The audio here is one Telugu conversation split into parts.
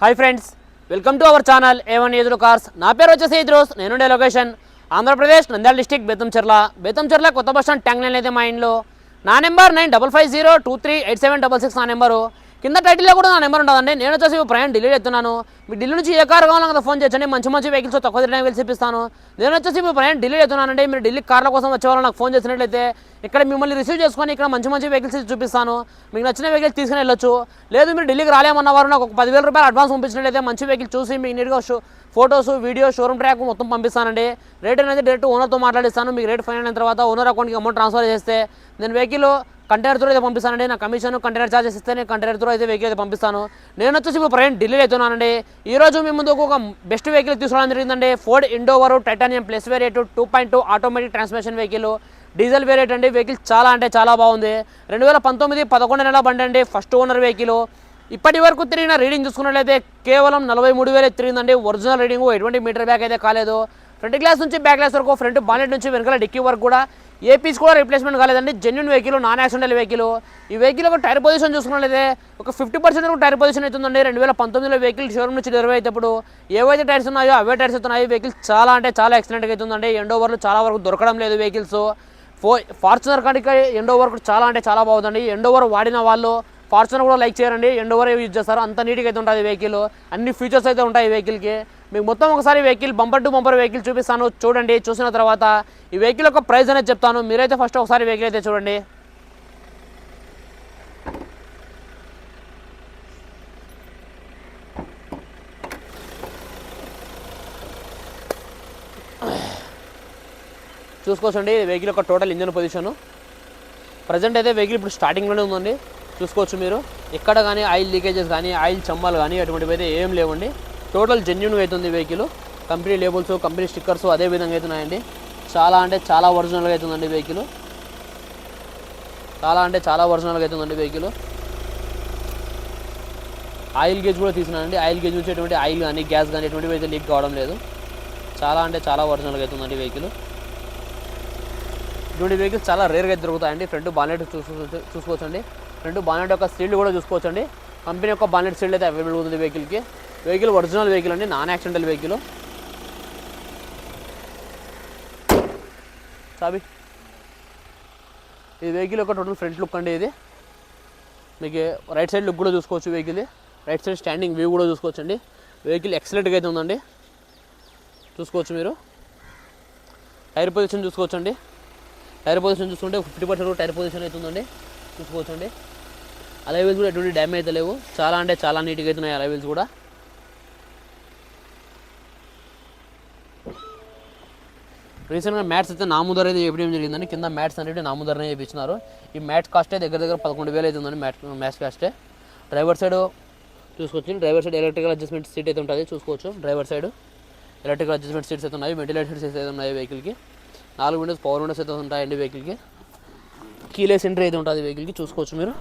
Hi friends welcome to our channel A one ఎదురు కార్స్ నా పేరు వచ్చేసి ఇద్రోస్ నేనుండే లొకేషన్ ఆంధ్రప్రదేశ్ నంద్యాల డిస్టిక్ బేతంచెర్ల బేతంచెర్ల కొత్త బస్ స్టాండ్ ట్యాంక్ లైన్ అయితే మా ఇంట్లో నా number nine double five zero two three eight seven double six నా నెంబరు కింద టైటిల్లో కూడా నా నెంబర్ ఉంటుందండి నేను వచ్చేసి ఇప్పుడు ప్రయాణం ఢిల్లీ ఎత్తున్నాను మీ ఢిల్లీ నుంచి ఏ కారు కావాలో కదా ఫోన్ చేయొచ్చండి మంచి మంచి వెహికల్స్ తక్కువ తిరగడానికి వెళ్ళి చూపిస్తాను నేను వచ్చేసి ఇప్పుడు ప్రయాణం ఢిల్లీ ఎత్తున్నానండి మీరు ఢిల్లీ కార్ల కోసం వచ్చేవాళ్ళు నాకు ఫోన్ చేసినట్లయితే ఇక్కడ మిమ్మల్ని రిసీవ్ చేసుకొని ఇక్కడ మంచి మంచి వెహికల్స్ చూపిస్తాను. మీకు నచ్చిన వెహికల్స్ తీసుకుని వెళ్ళొచ్చు. లేదు మీరు ఢిల్లీకి రాలేమన్న వారు నాకు ఒక పదివేల రూపాయలు అడ్వాన్స్ పంపించినట్లయితే మంచి వెహికల్ చూసి మీకు నీట్గా ఫోటోస్ వీడియో షోరూమ్ ట్రాక్ మొత్తం పంపిస్తానండి. రేట్ అనేది డైరెక్ట్ ఓనర్తో మాట్లాడిస్తాను. మీకు రేట్ ఫైన్ అయిన తర్వాత ఓనర్ అకౌంట్కి అమౌంట్ ట్రాన్స్ఫర్ చేస్తే నేను వెహికల్ కంటైనర్ త్రో అయితే పంపిస్తానండి. నా కమిషన్ కంటైనర్ చార్జెస్ ఇస్తే నేను కంటైనర్ త్రో అయితే వెహికల్ అయితే పంపిస్తాను. నేను వచ్చేసి ఇప్పుడు ప్రయాణం ఢిల్లీ అవుతున్నానండి. ఈ రోజు మీ ముందుకు ఒక బెస్ట్ వెహికల్ తీసుకోవడం జరిగిందండి. Ford Endeavour titanium plus variant two point two automatic transmission vehicle diesel variant అండి. వెహికల్ చాలా అంటే చాలా బాగుంది. రెండు వేల పంతొమ్మిది పదకొండు నెల బండి అండి. ఫస్ట్ ఓనర్ వెహికల్ ఇప్పటి వరకు తిరిగిన రీడింగ్ చూసుకున్నట్లయితే కేవలం నలభై మూడు వేలు తిరిగిందండి. ఒరిజినల్ రీడింగ్ ఎటువంటి మీటర్ బ్యాక్ అయితే కాలేదు. ఫ్రంట్ గ్లాస్ నుంచి బ్యాక్ గ్లాస్ వరకు ఫ్రంట్ బానెట్ నుంచి వెనకాల డిక్కీ వరకు కూడా ఏ పీస్ కూడా రీప్లేస్మెంట్ కాలేదండి. Genuine vehicle non accidental vehicle ఈ వెహికల్ ఒక టైర్ పొజిషన్ చూసుకున్నట్లయితే ఒక ఫిఫ్టీ పర్సెంట్ వరకు టైర్ పొజిషన్ అవుతుందండి. రెండు వేల పంతొమ్మిదిలో వెహికల్ షోరూమ్ నుంచి డెలివరీ అయినప్పుడు ఏవైతే టైర్స్ ఉన్నాయో అవే టైర్స్ అవుతున్నాయి వెహికల్ చాలా అంటే చాలా ఎక్సలెంట్గా అవుతుందండి. ఎండ్ ఓవర్లు చాలా వరకు దొరకడం లేదు వెహికల్స్ ఫో ఫార్చునర్ కనుక ఎండ్ ఓవర్ కూడా చాలా అంటే చాలా బాగుందండి. ఎండ్ ఓవర్ వాడిన వాళ్ళు ఫార్చునర్ కూడా లైక్ చేయరండి. ఎండ్ ఓవర్ యూజ్ చేస్తారు. అంత నీట్గా అయితే ఉంటుంది వెహికల్ అన్ని ఫీచర్స్ అయితే ఉంటాయి వెహికల్కి మీకు మొత్తం ఒకసారి vehicle bumper to bumper vehicle చూపిస్తాను. చూడండి చూసిన తర్వాత ఈ వెహికల్ యొక్క ప్రైస్ అనేది చెప్తాను. మీరైతే ఫస్ట్ ఒకసారి వెహికల్ అయితే చూడండి. చూసుకోవచ్చండి వెహికల్ యొక్క టోటల్ ఇంజన్ పొజిషను ప్రజెంట్ అయితే వెహికల్ ఇప్పుడు స్టార్టింగ్లోనే ఉందండి. చూసుకోవచ్చు మీరు. ఎక్కడ కానీ ఆయిల్ లీకేజెస్ కానీ ఆయిల్ చమ్మాలు కానీ అటువంటివి అయితే ఏం లేవండి. టోటల్ జెన్యున్గా అవుతుంది vehicle company labels company stickers అదే విధంగా అవుతున్నాయండి చాలా అంటే చాలా ఒరిజినల్గా అవుతుందండి వెహికల్ చాలా అంటే చాలా ఒరిజినల్గా అవుతుందండి వెహికల్ ఆయిల్ గేజ్ కూడా తీసినానండి. ఆయిల్ గేజ్ నుంచి ఎటువంటి ఆయిల్ కానీ గ్యాస్ కానీ ఎటువంటివి అయితే లీక్ కావడం లేదు. చాలా అంటే చాలా ఒరిజినల్గా అవుతుందండి వెహికల్ ఇటువంటి వెహికల్స్ చాలా రేర్గా దొరుకుతాయండి. ఫ్రంట్ బానెట్ చూసు చూసుకోవచ్చండి. ఫ్రంట్ బానెట్ యొక్క సీల్డ్ కూడా చూసుకోవచ్చండి. కంపెనీ యొక్క బానెట్ సీల్డ్ అయితే అవైలబుల్ ఉంది వెహికల్కి వెహికల్ ఒరిజినల్ వెహికల్ అండి. Non accidental vehicle. సాబి ఈ వెహికల్ యొక్క టోటల్ ఫ్రంట్ లుక్ అండి ఇది. మీకు రైట్ సైడ్ లుక్ కూడా చూసుకోవచ్చు vehicle. Right side standing view కూడా చూసుకోవచ్చు అండి వెహికల్ ఎక్సలెంట్గా అయితే ఉందండి. చూసుకోవచ్చు మీరు. టైర్ పొజిషన్ చూసుకోవచ్చు అండి టైర్ పొజిషన్ చూసుకుంటే ఫిఫ్టీ పర్సెంట్ టైర్ పొజిషన్ అవుతుందండి చూసుకోవచ్చండి. అలైవీల్స్ కూడా ఎటువంటి డ్యామేజ్ అయితే లేవు. చాలా అంటే చాలా నీట్గా అవుతున్నాయి అలైవీల్స్ కూడా. రీసెంట్గా మ్యాట్స్ అయితే నాముదర్ అయితే చెప్పడం జరిగిందండి. కింద మ్యాట్స్ అనేవి నాముదర్నే చేయించినారు ఈ మ్యాట్ కాస్ట్ దగ్గర దగ్గర పదకొండు వేలు అవుతుందండి మ్యాట్ మ్యాచ్ కాస్టే. డ్రైవర్ సైడ్ చూసుకోవచ్చు. Driver side electrical adjustment seat అయితే ఉంటుంది చూసుకోవచ్చు. Driver side electrical adjustment seats అయితే ఉన్నాయి వెంటిలేటర్ సీట్స్ అయితే ఉన్నాయి వెహికల్కి. నాలుగు విండోస్ పవర్ విండోస్ అయితే ఉంటాయండి వెహికల్కి. కీలెస్ ఎంట్రీ అయితే ఉంటుంది వెహికల్కి చూసుకోవచ్చు మీరు.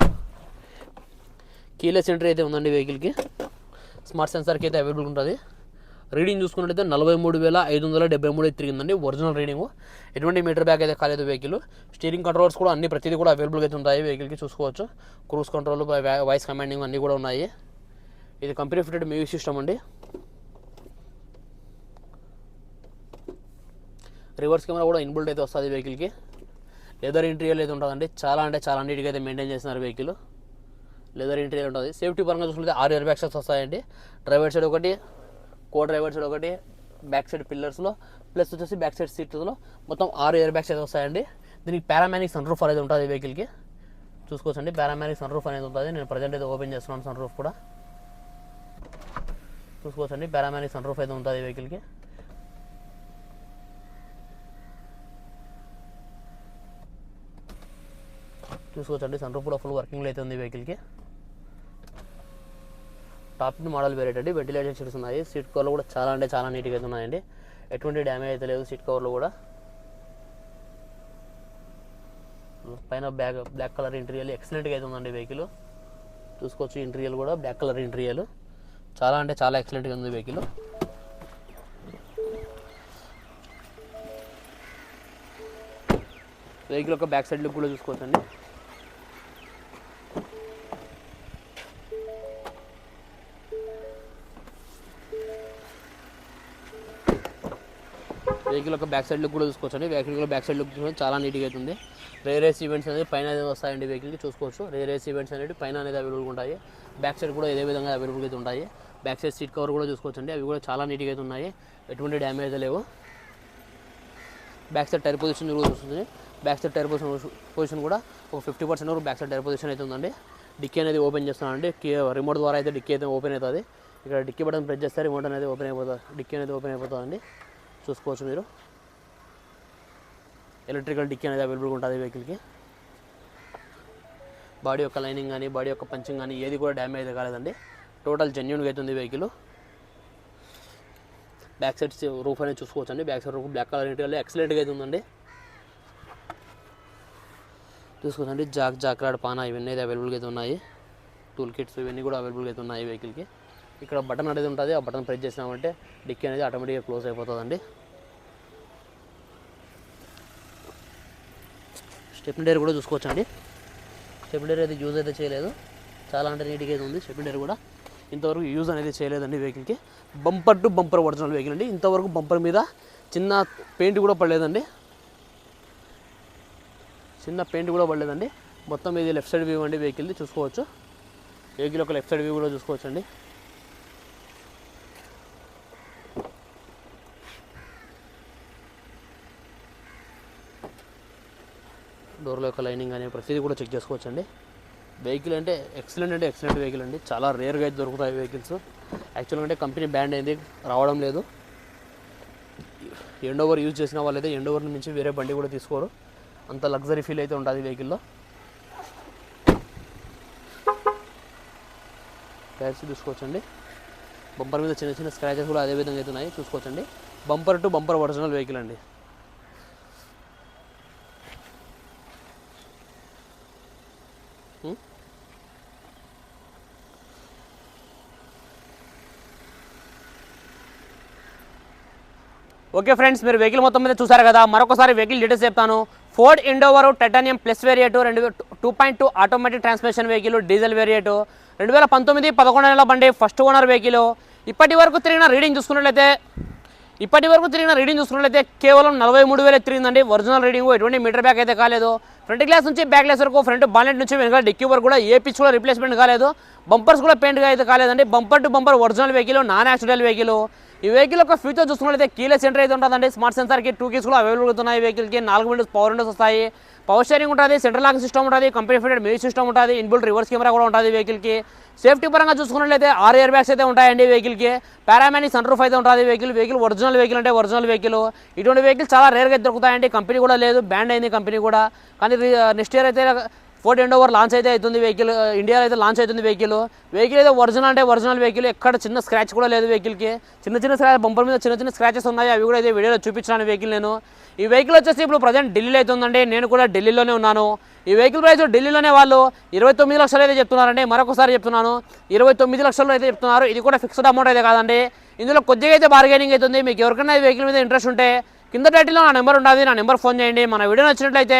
కీలెస్ ఎంట్రీ అయితే ఉందండి వెహికల్కి. స్మార్ట్ సెన్సార్కి అయితే అవైలబుల్ ఉంటుంది. రీడింగ్ చూసుకున్నట్లయితే నలభై మూడు వేల ఐదు వందల డెబ్బై మూడు తిరిగిందండి. Original reading. ఎటువంటి మీటర్ బ్యాగ్ అయితే కాలేదు వెహికల్. స్టీరింగ్ కంట్రోల్స్ కూడా అన్ని ప్రతిదీ కూడా అవైలబుల్గా అయితే ఉంటాయి వెహికల్కి చూసుకోవచ్చు. క్రూజ్ కంట్రోల్ వాయిస్ కమాండింగ్ అన్నీ కూడా ఉన్నాయి. ఇది కంపెనీ ఫిటెడ్ మ్యూజిక్ సిస్టమ్ అండి. రివర్స్ కెమెరా కూడా ఇన్బుల్ట్ అయితే వస్తుంది వెహికల్కి. లెదర్ ఇంటీరియర్ అయితే ఉంటుందండి. చాలా అంటే చాలా నీట్గా అయితే మెయింటైన్ చేస్తున్నారు వెహికల్. లెదర్ ఇంటీరియర్ ఉంటుంది. సేఫ్టీ పరంగా చూసుకుంటే ఆరు ఇయర్ బ్యాగ్స్ వస్తాయండి. డ్రైవర్ సైడ్ ఒకటి కో డ్రైవర్ సైడ్ ఒకటి బ్యాక్ సైడ్ పిల్లర్స్లో ప్లస్ వచ్చేసి బ్యాక్ సైడ్ సీట్స్లో మొత్తం ఆరు ఇయర్ బ్యాగ్స్ అయితే వస్తాయండి. దీనికి పారామానిక్ సన్ రూఫ్ అనేది ఉంటుంది వెహికల్కి చూసుకోవచ్చండి. పారామానిక్ సన్ రూఫ్ అనేది ఉంటుంది. నేను ప్రజెంట్ అయితే ఓపెన్ చేస్తున్నాను సన్ రూఫ్ కూడా. చూసుకోవచ్చండి. పారామానిక్ సన్ రూఫ్ అయితే ఉంటుంది వెహికల్కి చూసుకోవచ్చండి. సన్ రూఫ్ కూడా ఫుల్ వర్కింగ్లో అయితే ఉంది వెహికల్కి టాప్ మోడల్ వేరేటండి వెంటిలేషన్ సీట్స్ ఉన్నాయి. సీట్ కవర్లు కూడా చాలా అంటే చాలా నీట్గా అయితే ఉన్నాయండి. ఎటువంటి డ్యామేజ్ అయితే లేదు సీట్ కవర్లు కూడా. పైన బ్యాక్ బ్లాక్ కలర్ ఇంటీరియల్ ఎక్సలెంట్గా అయితే ఉందండి వెహికల్ చూసుకోవచ్చు ఇంటీరియల్ కూడా బ్లాక్ కలర్ ఇంటీరియల్ చాలా అంటే చాలా ఎక్సలెంట్గా ఉంది వెహికల్ వెహికల్ యొక్క బ్యాక్ సైడ్ లుక్ కూడా చూసుకోవచ్చండి. వెహికల్ యొక్క బ్యాక్ సైడ్ లుక్ కూడా చూసుకోవచ్చండి. వెహికల్ కూడా బ్యాక్ సైడ్ లుక్ చాలా నీట్గా అవుతుంది రే రేస్ ఈవెంట్స్ అనేది పైన అనేది వస్తాయండి వెహికల్కి చూసుకోవచ్చు. రే రేస్ ఈవెంట్స్ అనేవి పైన అనేది అవైలబుల్గా ఉంటాయి. బ్యాక్ సైడ్ కూడా ఇదే విధంగా అవైలబుల్గా అయితే ఉంటాయి. బ్యాక్ సైడ్ సీట్ కవర్ కూడా చూసుకోవచ్చండి. అవి కూడా చాలా నీట్గా అయితే ఉన్నాయి. ఎటువంటి డ్యామేజ్ అయితే లేవు. బ్యాక్ సైడ్ టైర్ పొజిషన్ కూడా చూస్తుంది back side tyre position position కూడా ఒక ఫిఫ్టీ పర్సెంట్ వరకు బ్యాక్ సైడ్ టైర్ పొజిషన్ అయితే ఉందండి. డిక్కీ అనేది ఓపెన్ చేస్తున్నానండి రిమోట్ ద్వారా అయితే డిక్కీ అయితే ఓపెన్ అవుతుంది. ఇక్కడ డిక్కీ బటన్ ప్రెస్ చేస్తే రిమోట్ అనేది ఓపెన్ అయిపోతుంది డిక్కీ అనేది ఓపెన్ అయిపోతుందండి. చూసుకోవచ్చు మీరు. ఎలక్ట్రికల్ డిక్కీ అనేది అవైలబుల్గా ఉంటుంది వెహికల్కి బాడీ యొక్క లైనింగ్ కానీ బాడీ యొక్క పంచింగ్ కానీ ఏది కూడా డ్యామేజ్ అయితే కాలేదండి. టోటల్ జెన్యున్గా అవుతుంది వెహికల్ బ్యాక్ సైడ్ రూఫ్ అనేది చూసుకోవచ్చు అండి back side roof black colour ఇంటికల్ ఎక్సలెంట్గా అయితే ఉందండి. చూసుకోవచ్చండి. జాక్ జాక్రాడ్ పానా ఇవన్నీ అయితే అవైలబుల్గా అయితే ఉన్నాయి. టూల్ కిట్స్ ఇవన్నీ కూడా అవైలబుల్గా అయితే ఉన్నాయి వెహికల్కి ఇక్కడ బటన్ అనేది ఉంటుంది. ఆ బటన్ ప్రెస్ చేసినామంటే డిక్కీ అనేది ఆటోమేటిక్గా క్లోజ్ అయిపోతుందండి. స్టెప్ని డేర్ కూడా చూసుకోవచ్చండి. స్టెప్ని డేర్ అయితే యూజ్ అయితే చేయలేదు. చాలా అంటే నీట్గా అయితే ఉంది స్టెప్ని డేర్ కూడా. ఇంతవరకు యూజ్ అనేది చేయలేదండి వెహికల్కి. Bumper to bumper original vehicle అండి. ఇంతవరకు బంపర్ మీద చిన్న పెయింట్ కూడా పడలేదండి. చిన్న పెయింట్ కూడా పడలేదండి. మొత్తం ఇది లెఫ్ట్ సైడ్ వ్యూ అండి వెహికల్ది. చూసుకోవచ్చు. వెహికల్ ఒక లెఫ్ట్ సైడ్ వ్యూ కూడా చూసుకోవచ్చు డోర్లో యొక్క లైనింగ్ కానీ ప్రతిదీ కూడా చెక్ చేసుకోవచ్చు అండి వెహికల్ అంటే ఎక్సలెంట్ అంటే ఎక్సలెంట్ వెహికల్ అండి. చాలా రేర్గా అయితే దొరుకుతాయి వెహికల్స్ యాక్చువల్గా అంటే కంపెనీ బ్యాండ్ అయింది రావడం లేదు. ఎండ్ ఓవర్ యూజ్ చేసిన వాళ్ళైతే ఎండ్ ఓవర్ నుంచి వేరే బండి కూడా తీసుకోరు. అంత లగ్జరీ ఫీల్ అయితే ఉంటుంది వెహికల్లో టైర్స్ చూసుకోవచ్చండి. బంపర్ మీద చిన్న చిన్న స్క్రాచెస్ కూడా అదే విధంగా అయితే ఉన్నాయి. చూసుకోవచ్చండి. Bumper to bumper original vehicle అండి. ఓకే ఫ్రెండ్స్ మీరు వెహికల్ మొత్తం మీద చూసారు కదా మరొకసారి వెహికల్ డీటెయిల్స్ చెప్తాను. Ford Endeavour titanium plus variant రెండు two point two automatic transmission vehicle diesel variant రెండు వేల పంతొమ్మిది పదకొండు నెలల బండి ఫస్ట్ ఓనర్ వెహికల్ ఇప్పటి వరకు తిరిగిన రీడింగ్ చూసుకున్నట్లయితే ఇప్పటి వరకు తిరిగిన రీడింగ్ చూసుకున్నట్లయితే కేవలం నలభై మూడు వేలు తిరిగిందండి. ఒరిజినల్ రీడింగ్ ఎటువంటి మీటర్ బ్యాక్ అయితే కాలేదు. ఫ్రంట్ గ్లాస్ నుంచి బ్యాక్ గ్లాస్ వరకు ఫ్రంట్ బాలెట్ నుంచి వెనకాల డిక్కీ వరకు కూడా ఏ పిచ్ కూడా రిప్లేస్మెంట్ కాలేదు. బంపర్స్ కూడా పెయింట్గా అయితే కాలేదండి. Bumper to bumper original vehicle non accident vehicle ఈ వెహికల్ యొక్క ఫ్యూచర్ చూసుకున్నట్లయితే కీలెస్ సెంటర్ అయితే ఉంటుందండి. స్మార్ట్ సెన్సార్కి టూ కీస్ కూడా అవైలబుల్ అవుతున్నాయి. వెహికల్కి నాలుగు విండోస్ పవర్ విండోస్ వస్తాయి. పవర్ స్టేరింగ్ ఉంటుంది సెంట్రల్ లాక్ సిస్టమ్ ఉంటుంది కంపెనీ ఫిటెడ్ మ్యూజిక్ సిస్టమ్ ఉంటుంది ఇన్బుల్ట్ రివర్స్ కెమెరా కూడా ఉంటుంది వెహికల్కి సేఫ్టీ పరంగా చూసుకున్నట్లయితే ఆరు ఇయర్ బ్యాగ్స్ అయితే ఉంటాయండి వెహికల్కి పారామానిక్ సన్ రూఫ్ అయితే ఉంటుంది వెహికల్ వెహికల్ ఒరిజినల్ వెహికల్ అంటే ఒరిజినల్ వెహికల్ ఇటువంటి వెహికల్ చాలా రేర్గా దొరుకుతాయండి. కంపెనీ కూడా లేదు బ్యాండ్ అయింది కంపెనీ కూడా. కానీ నెక్స్ట్ ఇయర్ uh, అయితే ఫోర్ట్ ఎండ్ ఓవర్ లాంచ్ అయితే అవుతుంది వెహికల్ ఇండియాలో అయితే లాంచ్ అవుతుంది వెహికల్. వెహికల్ అయితే ఒరిజినల్ అంటే ఒరిజినల్ వెహికల్ ఎక్కడ చిన్న స్క్రాచ్ కూడా లేదు వెహికల్కి. చిన్న చిన్న స్క్రాచ్ బంపర్ మీద చిన్న చిన్న స్క్రాచెస్ ఉన్నాయి అవి కూడా అయితే వీడియోలో చూపించాను వెహికల్ నేను. ఈ వెహికల్ వచ్చేసి ఇప్పుడు ప్రజెంట్ ఢిల్లీలో అయితే ఉందండి నేను కూడా ఢిల్లీలోనే ఉన్నాను. ఈ వెహికల్ ప్రైస్ ఢిల్లీలోనే వాళ్ళు ఇరవై తొమ్మిది లక్షలు అయితే చెప్తున్నారండి మరొకసారి చెప్తున్నాను. ఇరవై తొమ్మిది లక్షలు అయితే చెప్తున్నారు ఇది కూడా ఫిక్స్డ్ అమౌంట్ అయితే కాదండి. ఇందులో కొద్దిగా అయితే బార్గెనింగ్ అవుతుంది మీకు ఎవరికైనా వెహికల్ మీద ఇంట్రెస్ట్ ఉంటే కింద టైటిల్లో నా నెంబర్ ఉంటుంది నా నెంబర్ ఫోన్ చేయండి. మన వీడియో నచ్చినట్లయితే